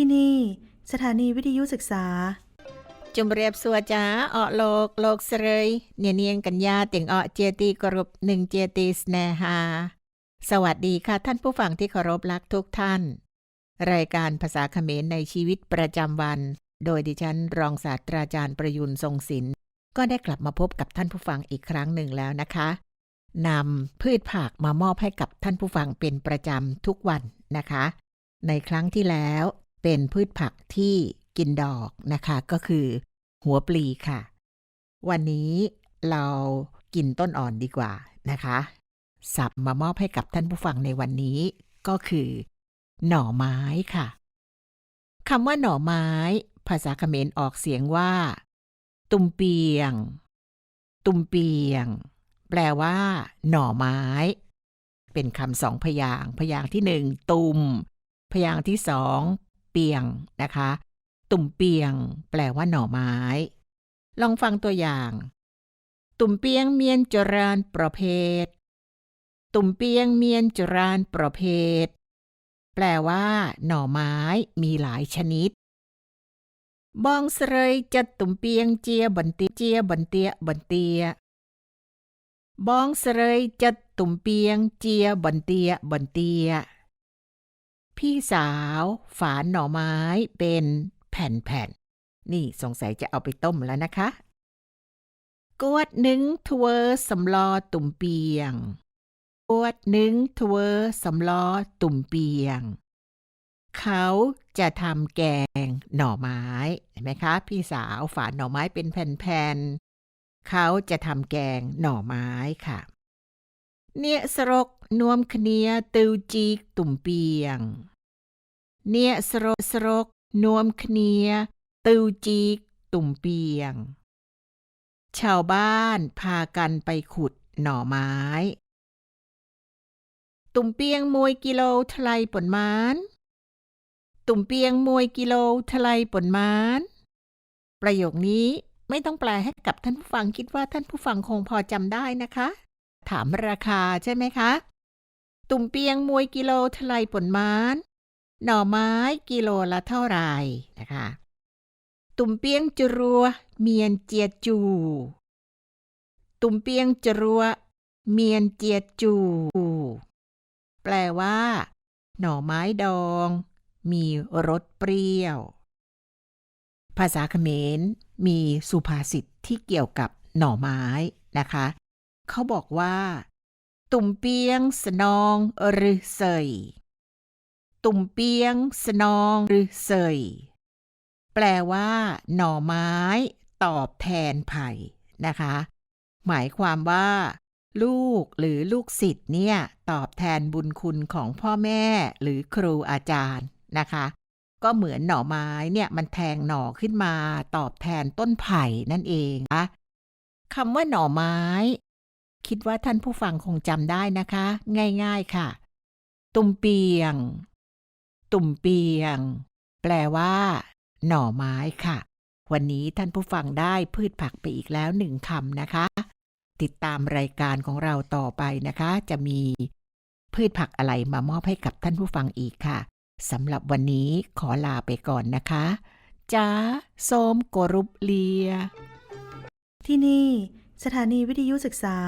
ที่นี่ สถานีวิทยุศึกษาจุมเรียบสัวจ้าออโลกโลกเสรยเนียเนียงกัญญาเตียงออเจตีกรุบหนึ่งเจตีสแนหา สวัสดีค่ะท่านผู้ฟังที่เคารพรักทุกท่าน รายการภาษาเขมรในชีวิตประจำวัน โดยดิฉันรองศาสตราจารย์ประยุนทรงศิลป์ก็ได้กลับมาพบกับท่านผู้ฟังอีกครั้งหนึ่งแล้วนะคะนำพืชผักมามอบให้กับท่านผู้ฟังเป็นประจำทุกวันนะคะ ในครั้งที่แล้ว เป็นพืชผักที่กินดอกนะคะ ก็คือ หัวปลีค่ะ วันนี้เรากินต้นอ่อนดีกว่านะคะสับมามอบให้กับท่านผู้ฟังในวันนี้ก็คือ หน่อไม้ค่ะคำว่าหน่อไม้ ภาษาเขมรออกเสียงว่า ตุมเปียง ตุมเปียง แปลว่า หน่อไม้ เป็นคำสองพยาง พยางที่หนึ่งตุม พยางที่สอง เปียงนะคะ ตุ่มเปียง แปลว่าหน่อไม้ ลองฟังตัวอย่าง ตุ่มเปียงเมียนจรานประเภท ตุ่มเปียงเมียนจรานประเภท แปลว่า หน่อไม้มีหลายชนิด บองเสยจัดตุ่มเปียงเจียบันเตียเจียบันเตียบันเตียบองเสยจัดตุ่มเปียงเจียบันเตียบันเตีย พี่สาว ฝานหน่อไม้เป็นแผ่นๆ นี่สงสัยจะเอาไปต้มแล้วนะคะ กวดหนึ่งทเวสำลอตุ่มเปียง กวดหนึ่งทเวสำลอตุ่มเปียง เขาจะทำแกงหน่อไม้เห็นไหมคะ พี่สาวฝานหน่อไม้เป็นแผ่นๆ เขาจะทำแกงหน่อไม้ค่ะ เนี่ยสรก นวมคเนียติวจีกตุ่มเปียง เนี่ยสรกสรกนวมคเนียติวจีกตุ่มเปียง ชาวบ้านพากันไปขุดหน่อไม้ ตุ่มเปียงมวยกิโลทลายปนมานตุ่มเปียงมวยกิโลทลายปนมานประโยคนี้ไม่ต้องแปลให้กับท่านผู้ฟังคิดว่าท่านผู้ฟังคงพอจำได้นะคะ ถามราคาใช่ไหมคะ ตุ่มเปียงมวยกิโลทลายปนมานหน่อไม้กิโลละเท่าไหร่นะคะ ตุ่มเปียงจรัว เมียนเจียจู ตุ่มเปียงจรัว เมียนเจียจู แปลว่า หน่อไม้ดอง มีรสเปรี้ยว ภาษาเขมรมีสุภาษิตที่เกี่ยวกับหน่อไม้นะคะ เขาบอกว่า ตุ่มเปียงสนองหรือเสย ตุ่มเปียงสนองหรือเสย แปลว่า หน่อไม้ ตอบแทนไผ่นะคะ หมายความว่า ลูกหรือลูกศิษย์เนี่ย ตอบแทนบุญคุณของพ่อแม่หรือครูอาจารย์นะคะ ก็เหมือนหน่อไม้เนี่ยมันแทงหน่อขึ้นมา ตอบแทนต้นไผ่นั่นเองนะคำว่าหน่อไม้ คิดว่าท่านผู้ฟังคงจำได้นะคะ ง่าย ๆค่ะ ตุ่มเปียง ตุ่มเปียง แปลว่า หน่อไม้ค่ะ วันนี้ท่านผู้ฟังได้พืชผักไปอีกแล้วหนึ่งคำนะคะ ติดตามรายการของเราต่อไปนะคะ จะมีพืชผักอะไรมามอบให้กับท่านผู้ฟังอีกค่ะสำหรับวันนี้ขอลาไปก่อนนะคะจ้าโสมโกรุปเลีย ที่นี่ สถานีวิทยุศึกษา